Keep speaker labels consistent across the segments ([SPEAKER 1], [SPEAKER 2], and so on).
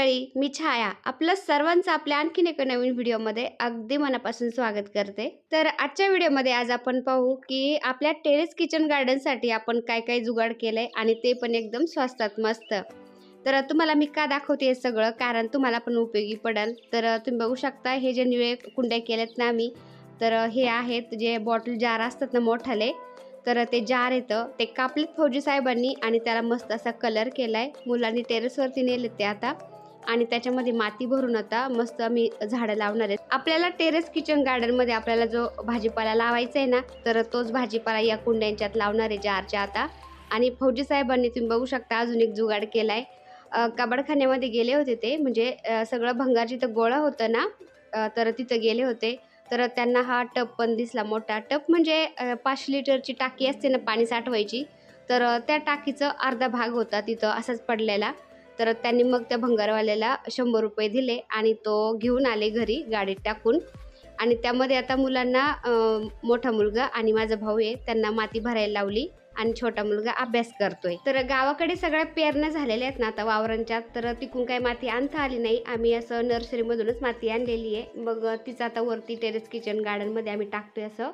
[SPEAKER 1] मंडळी मी छाया. आपलं सर्वांचं आपल्या आणखीन एका नवीन व्हिडिओमध्ये अगदी मनापासून स्वागत करते. तर आजच्या व्हिडिओमध्ये आज आपण पाहू की आपल्या टेरेस किचन गार्डनसाठी आपण काय काय जुगाड केलंय आणि ते पण एकदम स्वस्तात मस्त. तर तुम्हाला मी का दाखवते हे सगळं? कारण तुम्हाला पण उपयोगी पडेल. तर तुम्ही बघू शकता हे जे निळे कुंड्या केल्यात ना मी तर हे आहेत जे बॉटल जार असतात ना मोठाले तर ते जार येतं. ते कापलेत फौजी साहेबांनी आणि त्याला मस्त असा कलर केलाय. मुलांनी टेरेसवरती नेले ते आता. आणि त्याच्यामध्ये माती भरून आता मस्त मी झाडं लावणार आहेत. आपल्याला टेरेस किचन गार्डनमध्ये आपल्याला जो भाजीपाला लावायचा आहे ना तर तोच भाजीपाला या कुंड्यांच्यात लावणार आहे जारच्या आता. आणि फौजी साहेबांनी तुम्ही बघू शकता अजून एक जुगाड केलाय. आहे कबाडखान्यामध्ये गेले होते ते म्हणजे सगळं भंगार जिथं गोळा होतं ना तर तिथं गेले होते. तर त्यांना हा टप पण दिसला मोठा. टप म्हणजे पाचशे लिटरची टाकी असते ना पाणी साठवायची. तर त्या टाकीचं अर्धा भाग होता तिथं असाच पडलेला. तर त्यांनी मग त्या भंगारवाल्याला शंभर रुपये दिले आणि तो घेऊन आले घरी गाडीत टाकून. आणि त्यामध्ये आता मुलांना मोठा मुलगा आणि माझा भाऊ आहे त्यांना माती भरायला लावली आणि छोटा मुलगा अभ्यास करतोय. तर गावाकडे सगळ्या पेरण्या झालेल्या आहेत ना आता वावरांच्यात तर तिकून काही माती आणता आली नाही. आम्ही असं नर्सरीमधूनच माती आणलेली आहे. मग तिचं आता वरती टेरेस किचन गार्डनमध्ये आम्ही टाकतोय असं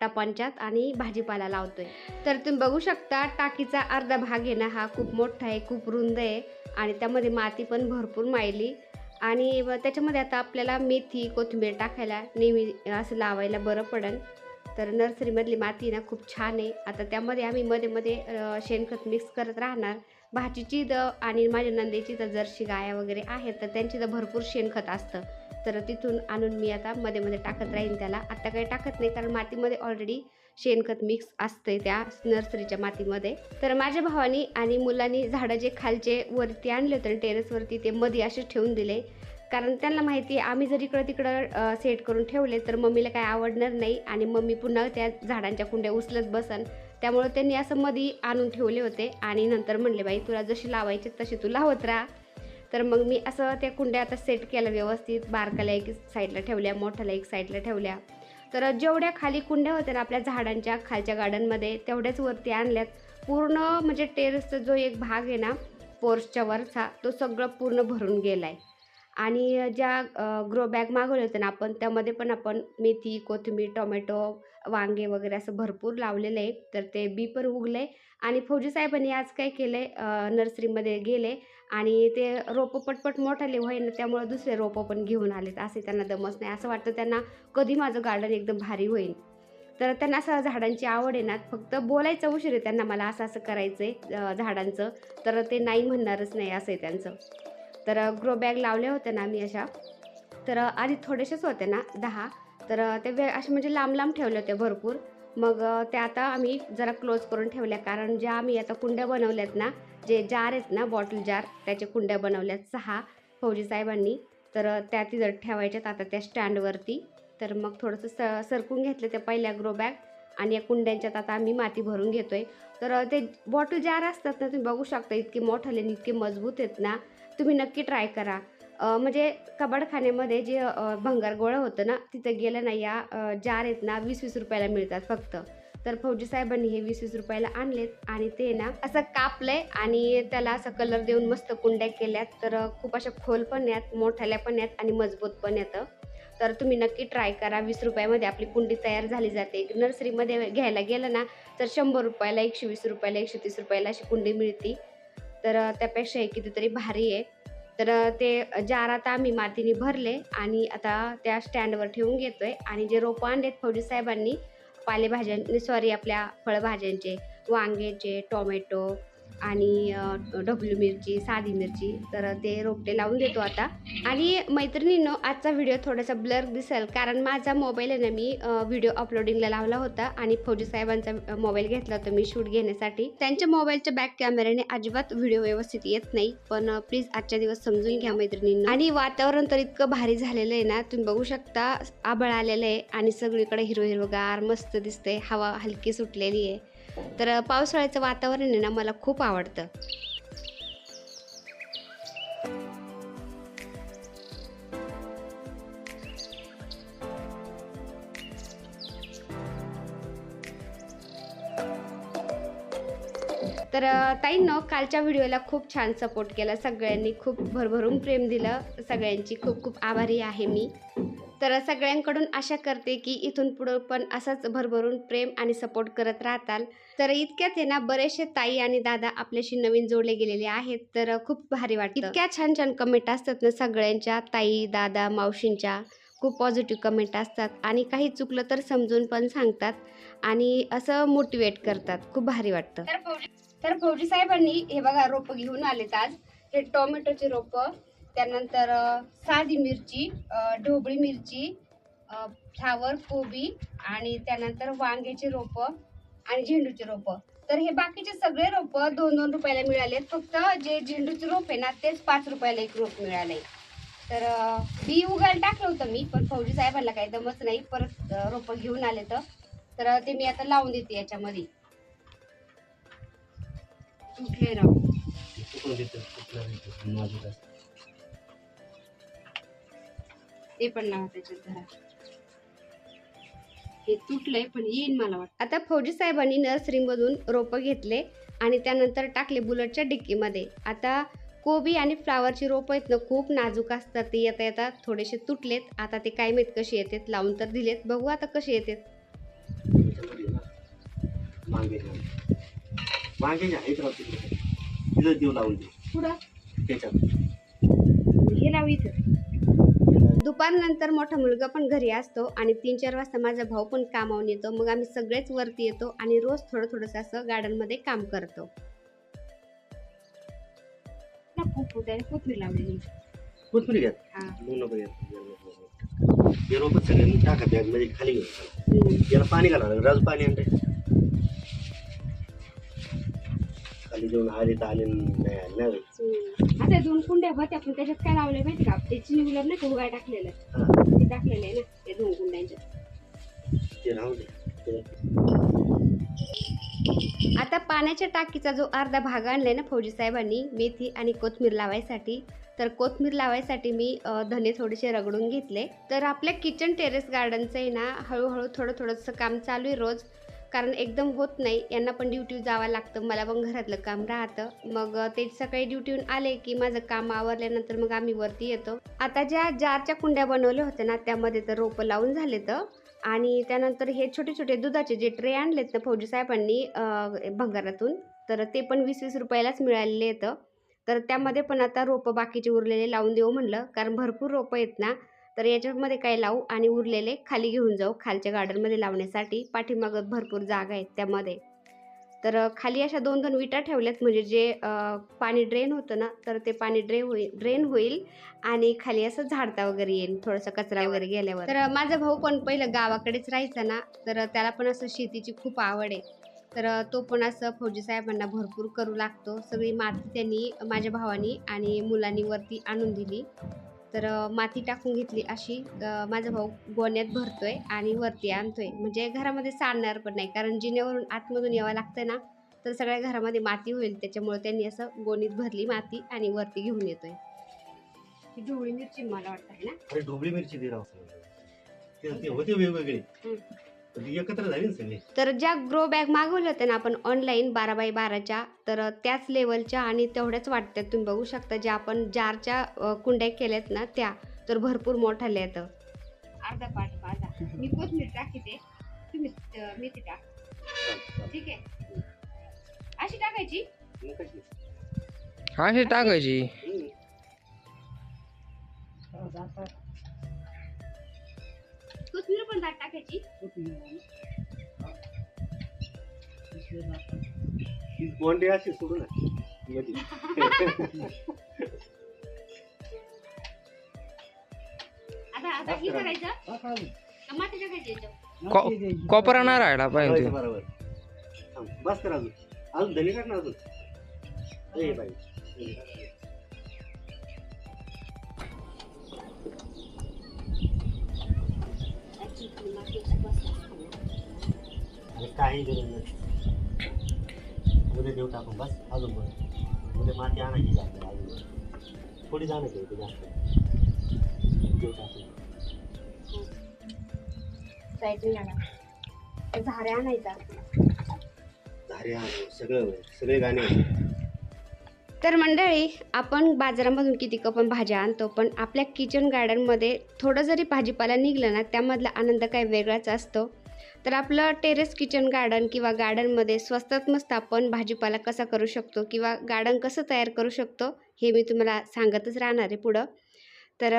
[SPEAKER 1] टपांच्यात आणि भाजीपाला लावतोय. तर तुम्ही बघू शकता टाकीचा अर्धा भाग आहे ना हा खूप मोठा आहे खूप रुंद आहे. आणि त्यामध्ये माती पण भरपूर मायली आणि त्याच्यामध्ये आता आपल्याला मेथी कोथिंबीर टाकायला नेहमी असं लावायला बरं पडेल तर नर्सरीमधली माती ना खूप छान आहे. आता त्यामध्ये आम्ही मध्ये मध्ये शेणखत मिक्स करत राहणार. भाजीची द आणि माझ्या नंदेची तर जर्शी गाया वगैरे आहेत तर त्यांची तर भरपूर शेणखत असतं. तर तिथून आणून मी आता मध्ये मध्ये टाकत राहीन त्याला. आता काही टाकत नाही कारण मातीमध्ये ऑलरेडी शेणखत मिक्स असते त्या नर्सरीच्या मातीमध्ये. तर माझ्या भावानी आणि मुलांनी झाडं जे खालचे वरती आणले होते टेरेसवरती ते मध्ये असेच ठेवून दिले. कारण त्यांना माहिती आहे आम्ही जर इकडं तिकडं सेट करून ठेवले तर मम्मीला काय आवडणार नाही आणि मम्मी पुन्हा त्या झाडांच्या कुंड्या उचलत बसन. त्यामुळे त्यांनी असं मध्ये आणून ठेवले होते आणि नंतर म्हणले बाई तुला जशी लावायची तशी तू लावत राहा. तर मग मी असं त्या कुंड्या आता सेट केल्या व्यवस्थित. बारकाला एक साईडला ठेवल्या मोठ्याला एक साईडला ठेवल्या. तर जेवढ्या खाली कुंड्या होत्या ना आपल्या झाडांच्या खालच्या गार्डनमध्ये तेवढ्याच वरती आणल्यात. पूर्ण म्हणजे टेरेसचा जो एक भाग आहे ना पोर्सच्या वरचा तो सगळं पूर्ण भरून गेला आहे आणि ज्या ग्रो बॅग मागवले होते ना आपण त्यामध्ये पण आपण मेथी कोथिंबीर टोमॅटो वांगे वगैरे असं भरपूर लावलेलं आहे. तर ते बी पण उगलं आहे आणि फौजी साहेबांनी आज काय केलं आहे नर्सरीमध्ये गेले. आणि ते रोपं पटपट मोठाले होईना त्यामुळे दुसरे रोपं पण घेऊन आलेत. असे त्यांना दमच नाही. असं वाटतं त्यांना कधी माझं गार्डन एकदम भारी होईल. तर त्यांना असं झाडांची आवड आहे ना फक्त बोलायचं उशीर आहे त्यांना मला असं असं करायचं आहे झाडांचं. तर ते नाही म्हणणारच नाही असं आहे त्यांचं. तर ग्रो बॅग लावल्या होत्या ना मी अशा. तर आधी थोडेसेच होते ना दहा. तर ते वे असे म्हणजे लांब लांब ठेवले होते भरपूर. मग त्या आता आम्ही जरा क्लोज करून ठेवल्या. कारण ज्या आम्ही आता कुंड्या बनवल्यात ना जे जार आहेत ना बॉटल जार त्याच्या कुंड्या बनवल्यात सहा फौजी साहेबांनी. तर त्या तिथं ठेवायच्यात आता त्या स्टँडवरती तर मग थोडंसं स सरकून घेतलं त्या पहिल्या ग्रो बॅग आणि या कुंड्यांच्यात आता आम्ही माती भरून घेतोय. तर ते बॉटल जार असतात ना तुम्ही बघू शकता इतके मोठाले आणि इतके मजबूत आहेत ना तुम्ही नक्की ट्राय करा. म्हणजे कबाडखान्यामध्ये जे भंगार गोळं होतं ना तिथं गेलं ना या जार आहेत ना वीस वीस रुपयाला मिळतात फक्त. तर फौजी साहेबांनी हे वीस वीस रुपयाला आणलेत आणि ते ना असं कापलंय आणि त्याला असं कलर देऊन मस्त कुंड्या केल्यात. तर खूप अशा खोल पण आहेत मोठ्याल्या पण आहेत आणि मजबूत पण येतं. तर तुम्ही नक्की ट्राय करा. वीस रुपयामध्ये आपली कुंडी तयार झाली जाते. नर्सरीमध्ये घ्यायला गेलं ना तर शंभर रुपयाला एकशे वीस रुपयाला एकशे तीस रुपयाला अशी कुंडी मिळते. तर त्यापेक्षा हे कितीतरी भारी आहे. तर ते जार आता आम्ही मातीने भरले आणि आता त्या स्टँडवर ठेवून घेतोय आणि जे रोपं आणलेत फौजी साहेबांनी पालेभाज्यां सॉरी आपल्या फळभाज्यांचे वांग्याचे टोमॅटो आणि ढबलू मिरची साधी मिरची तर ते रोपटे लावून देतो आता. आणि मैत्रिणींनो आजचा व्हिडिओ थोडासा ब्लर दिसेल कारण माझा मोबाईल आहे ना मी व्हिडिओ अपलोडिंगला लावला होता आणि फौजी साहेबांचा मोबाईल घेतला होता मी शूट घेण्यासाठी. त्यांच्या मोबाईलच्या बॅक कॅमेऱ्याने अजिबात व्हिडिओ व्यवस्थित येत नाही पण प्लीज आजच्या दिवस समजून घ्या मैत्रिणींना. आणि वातावरण तर इतकं भारी झालेलं आहे ना तुम्ही बघू शकता आबळ आलेलं आहे आणि सगळीकडे हिरो हिरवगार मस्त दिसते हवा हलकी सुटलेली आहे. तर पावसाळ्याचं वातावरण आहे ना मला खूप आवडतं. तर ताईंनो कालच्या व्हिडिओला खूप छान सपोर्ट केला. सगळ्यांनी खूप भरभरून प्रेम दिलं. सगळ्यांची खूप खूप आभारी आहे मी. तर सगळ्यांकडून आशा करते की इथून पुढं पण असंच भरभरून प्रेम आणि सपोर्ट करत राहताल. तर इतक्यात आहे ना बरेचसे ताई आणि दादा आपल्याशी नवीन जोडले गेलेले आहेत तर खूप भारी वाटतं. इतक्या छान छान कमेंट असतात ना सगळ्यांच्या ताई दादा मावशींच्या. खूप पॉझिटिव्ह कमेंट असतात आणि काही चुकलं तर समजून पण सांगतात आणि असं मोटिवेट करतात. खूप भारी वाटतं. तर फौजी तर साहेबांनी हे बघा रोपं घेऊन आलेत आज. हे टोमॅटोचे रोपं त्यानंतर साधी मिरची ढोबळी मिरची फ्लावर कोबी आणि त्यानंतर वांग्याचे रोपं आणि झेंडूचे रोपं. तर हे बाकीचे सगळे रोपं दोन दोन रुपयाला मिळालेत फक्त जे झेंडूचे रोप आहे ना तेच पाच रुपयाला एक रोप मिळाले. तर बी उगायला टाकलं होतं मी पण फौजी साहेबांना काही दमच नाही. परत रोपं घेऊन आले तर. तर ते मी आता लावून देते याच्यामध्ये. कुठले राव?
[SPEAKER 2] ते,
[SPEAKER 1] पण लावा त्याच्यात धरा. हे तुटलंय पण येईन मला वाटतं. आता फौजी साहेबांनी नर्सरीमधून रोपं घेतले आणि त्यानंतर टाकले बुलेटच्या डिक्कीमध्ये. आता कोबी आणि फ्लावरची रोपं आहेत ना खूप नाजूक असतात. ते येता येता थोडेसे तुटलेत. आता ते काय माहीत कसे येतात? लावून तर दिलेत. बघू आता कसे येतात.
[SPEAKER 2] लावून. तिकडे तिथं देऊ लावून दे.
[SPEAKER 1] पुढं?
[SPEAKER 2] त्याच्यात.
[SPEAKER 1] हे लाव इथं. दुपारनंतर मोठा मुलगा पण घरी असतो आणि तीन चार वाजता माझा भाऊ पण कामावून येतो. मग आम्ही सगळेच वरती येतो आणि रोज थोडं थोडंसं असं गार्डनमध्ये काम करतो. कोथमीर लावलेली
[SPEAKER 2] कोथमीर घ्या.
[SPEAKER 1] हा.
[SPEAKER 2] हे टाका बॅगमध्ये खाली घेऊन. पाणी घाला. राजू पाणी आणते खाली देऊन आले तर आले नाही आले नाही आले.
[SPEAKER 1] आता दोन कुंड्या होत्या पण त्याच्यात काय लावले माहिती का? ते चिनीवर नाही का उगाय टाकलेलं?
[SPEAKER 2] हा,
[SPEAKER 1] ते टाकलेलं आहे ना ते दोन कुंड्यांच्या.
[SPEAKER 2] ते राहू दे. ते-
[SPEAKER 1] आता पाण्याच्या टाकीचा जो अर्धा भाग आणलाय ना फौजी साहेबांनी मेथी आणि कोथमीर लावायसाठी तर कोथमीर लावायसाठी मी अ, धने थोडेसे रगडून घेतले. तर आपल्या किचन टेरेस गार्डनचं आहे ना हळूहळू थोडं थोडंसं काम चालू आहे रोज. कारण एकदम होत नाही. यांना पण ड्युटी जावं लागतं. मला पण घरातलं काम राहतं. मग ते सकाळी ड्युटीहून आले की माझं काम आवरल्यानंतर मग आम्ही वरती येतो. आता ज्या जारच्या कुंड्या बनवल्या होत्या ना त्यामध्ये तर रोपं लावून झाले तर आणि त्यानंतर हे छोटे छोटे दुधाचे जे ट्रे आणलेत ना फौजी साहेबांनी भंगारातून तर ते पण वीस वीस रुपयालाच मिळालेले येतं तर त्यामध्ये पण आता रोपं बाकीचे उरलेले लावून देऊ म्हणलं. कारण भरपूर रोपं आहेत ना तर याच्यामध्ये काय लावू? आणि उरलेले खाली घेऊन जाऊ खालच्या गार्डनमध्ये लावण्यासाठी. पाठीमागं भरपूर जागा आहेत त्यामध्ये. तर खाली अशा दोन दोन विटा ठेवल्यात. म्हणजे जे पाणी ड्रेन होतं ना तर ते पाणी ड्रे होईल ड्रेन होईल. आणि खाली असं झाडता वगैरे येईल थोडासा कचरा वगैरे गेल्यावर. तर माझा भाऊ पण पहिलं गावाकडेच राहायचा ना तर त्याला पण असं शेतीची खूप आवड आहे. तर तो पण असं फौजी साहेबांना भरपूर करू लागतो. सगळी माती त्यांनी माझ्या भावानी आणि मुलांनी वरती आणून दिली. तर माती टाकून घेतली अशी माझा भाऊ गोण्यात भरतोय आणि वरती आणतोय. म्हणजे घरामध्ये सांडणार पण नाही. कारण जिन्यावरून आतमधून यावं लागतं ना तर सगळ्या घरामध्ये माती होईल. त्याच्यामुळे त्यांनी असं गोणीत भरली माती आणि वरती घेऊन येतोय. ही ढोबळी मिरची मला वाटतं आहे ना?
[SPEAKER 2] ढोबळी मिरची होते वेगवेगळे. एकत्र झाली ना सगळे.
[SPEAKER 1] तर ज्या ग्रो बॅग मागवल्या होत्या ना आपण ऑनलाईन बारा बाय बाराच्या तर त्याच लेवलच्या आणि तेवढ्याच वाटतात तुम्ही बघू शकता ज्या आपण जारच्या कुंड्या केल्यात ना त्या तर भरपूर मोठ्या येतं अर्धा पाठ माझा. मी कोथमीर टाकीते. तुम्ही मेथी टाक. ठीक आहे? अशी टाकायची?
[SPEAKER 3] अशी टाकायची.
[SPEAKER 1] कोथमीर पण दाट टाकायची.
[SPEAKER 2] बोंडे अशी सोडू ना.
[SPEAKER 1] आता आता हे करायचं. टाकायची याच्यावर
[SPEAKER 3] कोपरा नाही राहिला पाहिजे.
[SPEAKER 2] बरोबर, बस कर अजून. अजून धनी टाक ना अजून. ए बाई. काही गरज नाही उद्या देऊ टाकून बस अजून बरं उद्या माती आणायची जास्त अजून. बरं. थोडी जाण्याची होती जास्त. देऊ टाकून.
[SPEAKER 1] झाऱ्या आणायचा
[SPEAKER 2] सगळं. सगळे गाणे.
[SPEAKER 1] तर मंडळी आपण बाजारामधून किती पण भाज्या आणतो पण आपल्या किचन गार्डनमध्ये थोडं जरी भाजीपाला निघलं ना त्यामधला आनंद काही वेगळाच असतो. तर आपलं टेरेस किचन गार्डन किंवा गार्डनमध्ये स्वस्तात मस्त आपण भाजीपाला कसा करू शकतो किंवा गार्डन कसं तयार करू शकतो हे मी तुम्हाला सांगतच राहणार आहे पुढं. तर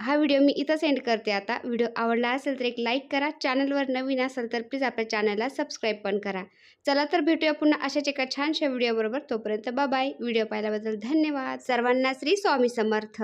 [SPEAKER 1] हा व्हिडिओ मी इथं सेंड करते आता. व्हिडिओ आवडला असेल तर एक लाईक करा. चॅनलवर नवीन असेल तर प्लीज आपल्या चॅनलला सबस्क्राईब पण करा. चला तर भेटूया पुन्हा अशाच एका छानशा व्हिडिओबरोबर तोपर्यंत बाय व्हिडिओ पाहिल्याबद्दल धन्यवाद. सर्वांना श्री स्वामी समर्थ.